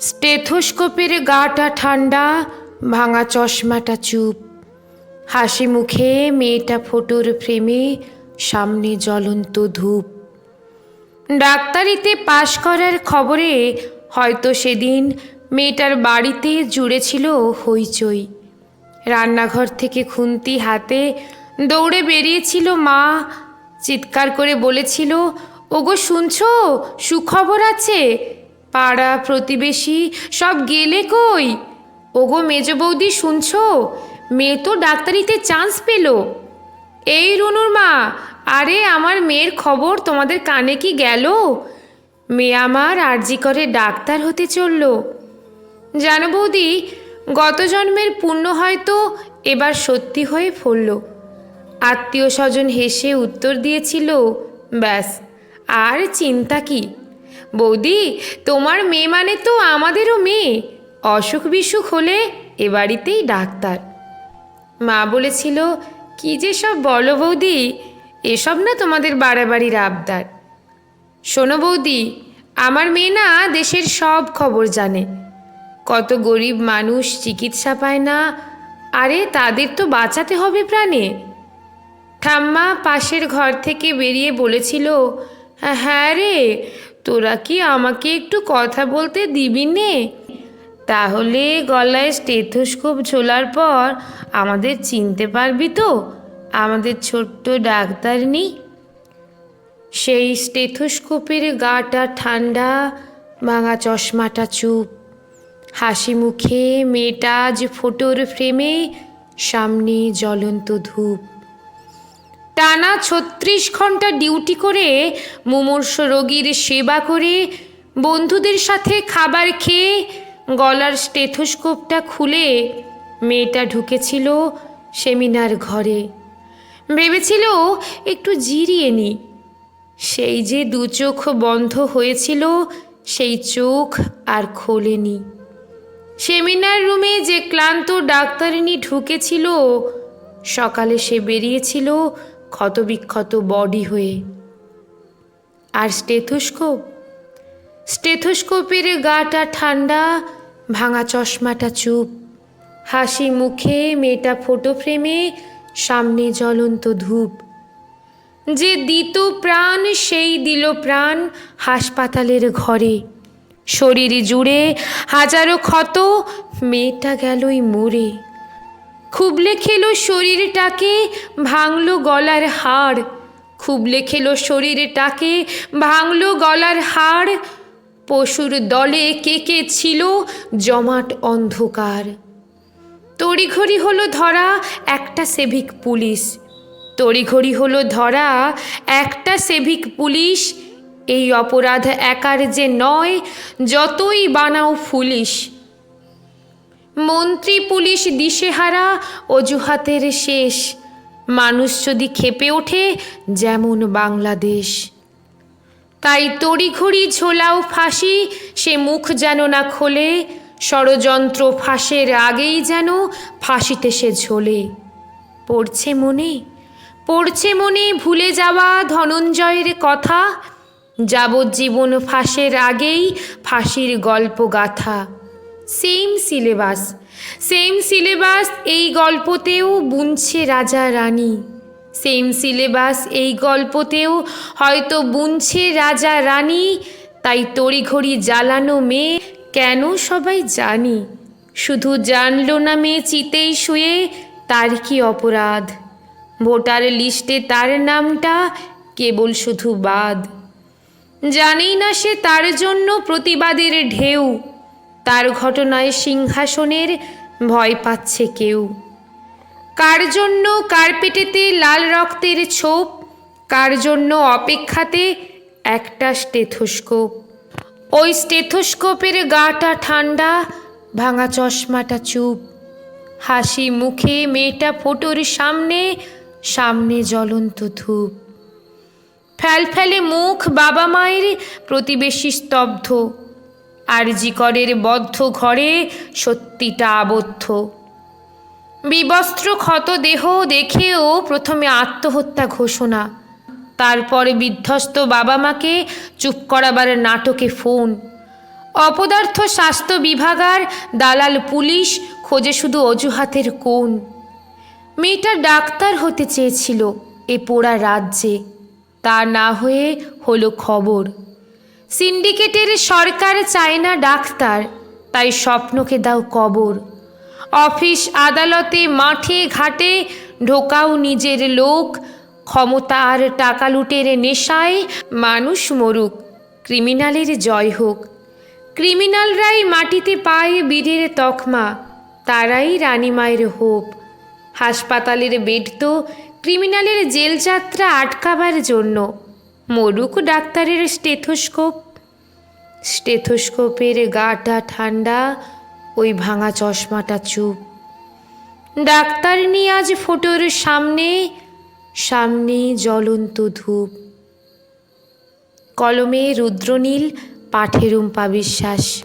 স্টেথোস্কোপের গাটা ঠান্ডা, ভাঙা চশমাটা চুপ। হাসি মুখে মেয়েটা ফোটোর ফ্রেমে সামনে জ্বলন্ত ধূপ। ডাক্তারিতে পাশ করার খবরে হয়তো সেদিন মেয়েটার বাড়িতে জুড়ে ছিল হইচই। রান্নাঘর থেকে খুন্তি হাতে দৌড়ে বেরিয়েছিল মা। চিৎকার করে বলেছিল, ওগো, শুনছো? সুখবর আছে? পাড়া প্রতিবেশী সব গেলে কই? ওগো মেজ বৌদি, শুনছো? মেয়ে তো ডাক্তারিতে চান্স পেল। এই রুনুর মা, আরে আমার মেয়ের খবর তোমাদের কানে কি গেল? মেয়ে আমার আরজি করে ডাক্তার হতে চলল। জানো বৌদি, গত জন্মের পুণ্য হয়তো এবার সত্যি হয়ে ফলল। আত্মীয় স্বজন হেসে উত্তর দিয়েছিল, ব্যাস, আর চিন্তা কি? বৌদি, তোমার মেয়ে মানে তো আমাদেরও মেয়ে। অসুখ বিসুখ হলে এ বাড়িতেই ডাক্তার। মা বলেছিল, কি যে সব বলো বৌদি, এসব না তোমাদের বাড়াবাড়ির আবদার। শোনো বৌদি, আমার মেয়ে না দেশের সব খবর জানে। কত গরিব মানুষ চিকিৎসা পায় না, আরে তাদের তো বাঁচাতে হবে প্রাণে। ঠাম্মা পাশের ঘর থেকে বেরিয়ে বলেছিল হ্যাঁ রে তোরা কি আমাকে একটু কথা বলতে দিবি নে? তাহলে গলায় স্টেথোস্কোপ ঝোলার পর আমাদের চিনতে পারবি তো, আমাদের ছোট্ট ডাক্তারনি? সেই স্টেথোস্কোপের গাটা ঠান্ডা, ভাঙা চশমাটা চুপ। হাসি মুখে মেয়েটা আজ ফোটোর ফ্রেমে, সামনে জ্বলন্ত ধূপ। টানা ছত্রিশ ঘণ্টা ডিউটি করে মুমূর্ষ রোগীর সেবা করে বন্ধুদের সাথে খাবার খেয়ে গলার স্টেথোস্কোপটা খুলে মেয়েটা ঢুকেছিল সেমিনার ঘরে। ভেবেছিল একটু জিরিয়ে নি। সেই যে দু চোখ বন্ধ হয়েছিল, সেই চোখ আর খোলেনি। সেমিনার রুমে যে ক্লান্ত ডাক্তারিনী ঢুকেছিল, সকালে সে বেরিয়েছিল ক্ষতবিক্ষত বডি হয়ে। আর স্টেথোস্কোপ? স্টেথোস্কোপের গাটা ঠান্ডা, ভাঙা চশমাটা চুপ। হাসি মুখে মেয়েটা ফোটো ফ্রেমে সামনে জ্বলন্ত ধূপ। যে দিত প্রাণ, সেই দিল প্রাণ হাসপাতালের ঘরে। শরীর জুড়ে হাজারো ক্ষত, মেয়েটা গেলই মরে। খুবলে খেলো শরীরটাকে, ভাঙলো গলার হাড়। খুবলে খেলো শরীরটাকে, ভাঙলো গলার হাড়। পশুর দলে কে কে ছিল? জমাট অন্ধকার। তড়িঘড়ি হলো ধরা একটা সেভিক পুলিশ। তড়িঘড়ি হলো ধরা একটা সেভিক পুলিশ। এই অপরাধ একার যে নয়, যতই বানাও ফুলিশ। মন্ত্রী, পুলিশ দিশেহারা, অজুহাতের শেষ। মানুষ যদি খেপে ওঠে, যেমন বাংলাদেশ। তাই তড়িঘড়ি ঝোলাও ফাঁসি, সে মুখ যেন না খোলে। ষড়যন্ত্র ফাঁসের আগেই যেন ফাঁসিতে সে ঝোলে। পড়ছে মনে পড়ছে মনে ভুলে যাওয়া ধনঞ্জয়ের কথা। যাবজ্জীবন ফাঁসের আগেই ফাঁসির গল্প গাথা সেম সিলেবাস সেম সিলেবাস এই গল্পতেও বুনছে রাজা রানী। সেম সিলেবাস এই গল্পতেও হয়তো বুনছে রাজা রানী। তাই তড়িঘড়ি জ্বালানো মেয়ে কেন সবাই জানি? শুধু জানলো না মেয়ে চিতেই শুয়ে, তার কি অপরাধ? ভোটার লিস্টে তার নামটা কেবল শুধু বাদ। জানেই না সে তার জন্য প্রতিবাদের ঢেউ। তার ঘটনায় সিংহাসনের ভয় পাচ্ছে কেউ। কার জন্য কার্পেটেতে লাল রক্তের ছোপ? কার জন্য অপেক্ষাতে একটা স্টেথোস্কোপ? ওই স্টেথোস্কোপের গাটা ঠান্ডা, ভাঙা চশমাটা চুপ। হাসি মুখে মেয়েটা ফোটোর সামনে সামনে জ্বলন্ত ধূপ। ফ্যালফ্যালে মুখ বাবা মায়ের প্রতিবেশী স্তব্ধ। আর জিকরের বদ্ধ ঘরে সত্যিটা আবদ্ধ। বিবস্ত্র ক্ষত দেহ দেখেও প্রথমে আত্মহত্যা ঘোষণা। তারপরে বিধ্বস্ত বাবা মাকে চুপ করাবার নাটকে ফোন। অপদার্থ স্বাস্থ্য বিভাগার দালাল পুলিশ খোঁজে শুধু অজুহাতের কোণ। মেয়েটা ডাক্তার হতে চেয়েছিল এ পোড়া রাজ্যে। তা না হয়ে হলো খবর। সিন্ডিকেটের সরকার চায় না ডাক্তার, তাই স্বপ্নকে দাও কবর। অফিস আদালতে মাঠে ঘাটে ঢোকাও নিজের লোক, ক্ষমতা আর টাকা লুটের নেশায় মানুষ মরুক, ক্রিমিনালের জয় হোক। ক্রিমিনালরাই মাটিতে পায় বীরের তকমা, তারাই রানীমায়ের হোপ। হাসপাতালের বেড তো ক্রিমিনালের জেলযাত্রা আটকাবার জন্য। মরুক ডাক্তারের স্টেথোস্কোপ। স্টেথোস্কোপের গাটা ঠান্ডা, ওই ভাঙা চশমাটা চুপ। ডাক্তার নিয়ে আজ ফোটোর সামনে সামনে জ্বলন্ত ধূপ। কলমে রুদ্রনীল পাঠেরুম্পা বিশ্বাস।